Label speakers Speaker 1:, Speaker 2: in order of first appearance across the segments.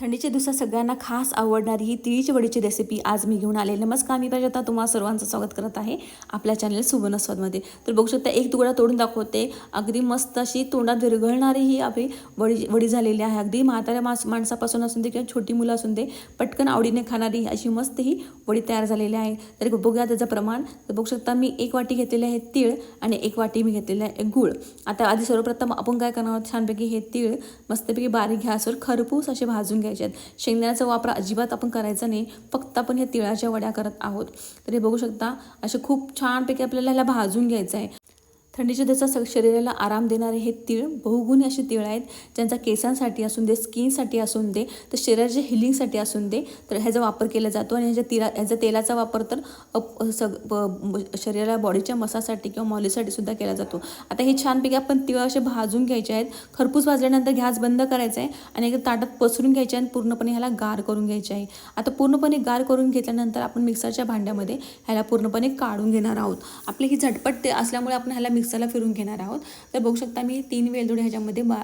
Speaker 1: थंडीच्या दिवसात सगळ्यांना खास आवडणारी ही तिळीची वडीची रेसिपी आज मी घेऊन आले नमस्कार मी प्रजाता. तुम्हा सर्वांचं स्वागत करत आहे आपल्या चॅनल सुवर्णस्वादमध्ये तर बघू शकता एक तुकडा तोडून दाखवते. अगदी मस्त अशी तोंडात विरघळणारी ही आपली वडी वडी झालेली आहे. अगदी म्हाताऱ्या मास माणसापासून असून दे किंवा छोटी मुलं असून दे पटकन आवडीने खाणारी अशी मस्त ही वडी तयार झालेली आहे. तर बघूया त्याचं प्रमाण. तर बघू शकता मी एक वाटी घेतलेली आहे तीळ आणि एक वाटी मी घेतलेली आहे गूळ. आता आधी सर्वप्रथम आपण काय करणार आहोत? छानपैकी हे तीळ मस्तपैकी बारीक गॅसवर खरपूस असे भाजून घ्या घ्यायच्यात शेंगदाण्याचा वापर अजिबात आपण करायचा नाही. फक्त आपण हे तिळाच्या वड्या करत आहोत. तर हे बघू शकता असे खूप छानपैकी आपल्याला ह्याला भाजून घ्यायचं आहे. थंडीच्या दिवसात स शरीराला आराम देणारे हे तीळ बहुगुणी असे तीळ आहेत ज्यांचा केसांसाठी असून दे स्किनसाठी असून दे तर शरीराच्या हिलिंगसाठी असून दे तर ह्याचा वापर केला जातो. आणि ह्याच्या तिळा ह्याचा तेलाचा वापर तर अप सग ब- ब- शरीराला बॉडीच्या मसासाठी किंवा मॉलीसाठी सुद्धा केला जातो. आता हे छानपैकी आपण तिळ असे भाजून घ्यायचे आहेत. खरपूस भाजल्यानंतर गॅस बंद करायचा आहे आणि एकदा ताटात पसरून घ्यायचे आणि पूर्णपणे ह्याला गार करून घ्यायचे आहे. आता पूर्णपणे गार करून घेतल्यानंतर आपण मिक्सरच्या भांड्यामध्ये ह्याला पूर्णपणे काढून घेणार आहोत. आपली ही झटपट ते असल्यामुळे आपण ह्याला मिक्सरला फिरून घेणार आहोत. तर बघू शकता मी तीन वेलदोडे ह्याच्यामध्ये बा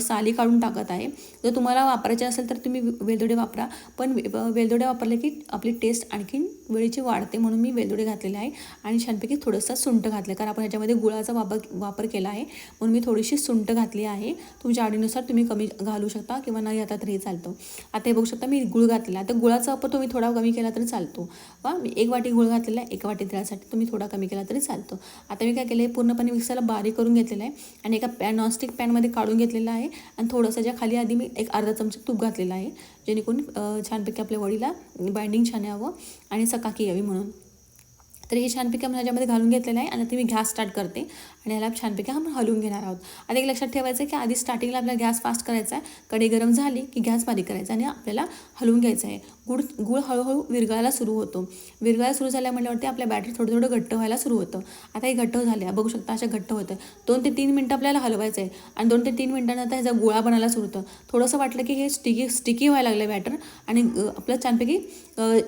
Speaker 1: साली काढून टाकत आहे. जर तुम्हाला वापरायचे असेल तर तुम्ही वेलदोडे वापरा. पण वेलदोडे वापरले की आपली टेस्ट आणखीन वेळेची वाढते म्हणून मी वेलदोडे घातलेले आहे. आणि छानपैकी थोडंसं सुंट घातलं. कारण आपण ह्याच्यामध्ये गुळाचा वापर वापर केला आहे. म्हणून मी थोडीशी सुंट घातली आहे. तुमच्या आवडीनुसार तुम्ही कमी घालू शकता किंवा नाही आता तरी चालतो. आता हे बघू शकता मी गुळ घातलेला आहे. तर गुळाचा वापर तुम्ही थोडा कमी केला तरी चालतो. वा मी एक वाटी गुळ घातलेला आहे. एक वाटी तिळासाठी तुम्ही थोडा कमी केला तरी चालतो. आता मी काय केलं आहे पूर्णपणे मिक्सरला बारीक करून घेतलेलं आहे आणि एका पॅन नॉनस्टिक पॅनमध्ये काढून घेतलेलं आहे आणि थोडंसं ज्या खाली आधी मी एक अर्धा चमचा तूप घातलेला आहे जेणेकरून छानपैकी आपल्या वडीला बाइंडिंग छान यावं आणि सकाकी यावी म्हणून. तर हे छानपैकी आपण ह्याच्यामध्ये घालून घेतलेलं आहे आणि आता मी गॅस स्टार्ट करते. आणि ह्याला छानपैकी आपण हलवून घेणार आहोत. आता एक लक्षात ठेवायचं आहे की आधी स्टार्टिंगला आपल्याला गॅस फास्ट करायचा आहे. कढई गरम झाली की गॅस बारीक करायचा आणि आपल्याला हलवून घ्यायचं आहे. गुळ गुळ हळूहळू विरघळायला सुरू होतो. विरघळायला सुरू झाल्या म्हटल्यावरती आपल्या बॅटरी थोडं थोडं घट्ट व्हायला सुरू होतं. आता हे घट्ट झाले बघू शकता अशा घट्ट होतं दोन ते तीन मिनटं आपल्याला हलवायचं आहे आणि दोन ते तीन मिनटानंतर ह्याचा गोळा बनायला सुरू होतं. थोडंसं वाटलं की हे स्टिकी स्टिकी व्हायला लागलं बॅटर आणि आपलं छानपैकी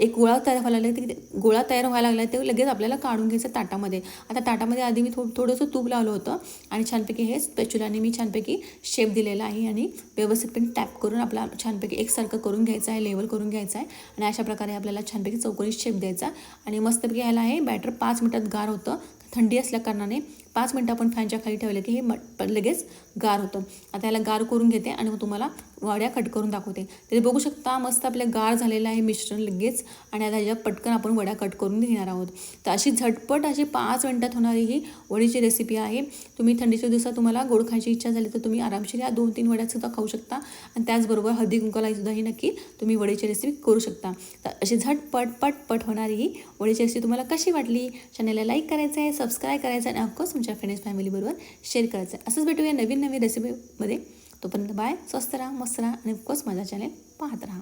Speaker 1: एक गोळा तयार व्हायला लागला ते गोळा तयार व्हायला लागला ते लगेच आपल्याला काढून घ्यायचं ताटामध्ये. आता ताटामध्ये आधी मी थो थोडंसं तूप लावलं होतं आणि छानपैकी हे स्पेच्युलाने मी छानपैकी शेप दिलेला आहे आणि व्यवस्थितपणे टॅप करून आपला छानपैकी एकसारखं करून घ्यायचं आहे लेवल करून घ्यायचं आहे आणि अशा प्रकारे आपल्याला छानपैकी चौकोनी शेप द्यायचा. आणि मस्तपैकी ह्याला हे बॅटर पाच मिनटात गार होतं. थंडी असल्या कारणाने पाच मिनटं आपण फॅनच्या खाली ठेवलं की हे मट लगेच गार होतं. आता याला गार करून घेते आणि मग तुम्हाला वड्या कट करून दाखवते. तरी बघू शकता मस्त आपल्या गार झालेलं आहे मिश्रण लगेच आणि आता ह्याच्या पटकन आपण वड्या कट करून घेणार आहोत. तर अशी झटपट अशी पाच मिनटात होणारी ही वडीची रेसिपी आहे. तुम्ही थंडीच्या दिवसात तुम्हाला गोड खायची इच्छा झाली तर तुम्ही आरामशीर या दोन तीन वड्यासुद्धा खाऊ शकता आणि त्याचबरोबर हळदी कुंकाला सुद्धाही नक्की तुम्ही वडीची रेसिपी करू शकता. तर अशी झटपट पटपट होणारी ही वडीची रेसिपी तुम्हाला कशी वाटली? चॅनलला लाईक करायचं आहे सबस्क्राईब करायचं आहे आणि ऑफकोर्स तुमच्या फ्रेंड्स फॅमिलीबरोबर शेअर करायचं आहे. असंच भेटूया नवीन नवीन रेसिपीमध्ये तोपर्यंत बाय स्वस्त राहा मस्त राहा आणि ऑफकोर्स माझा चॅनल पाहत राहा.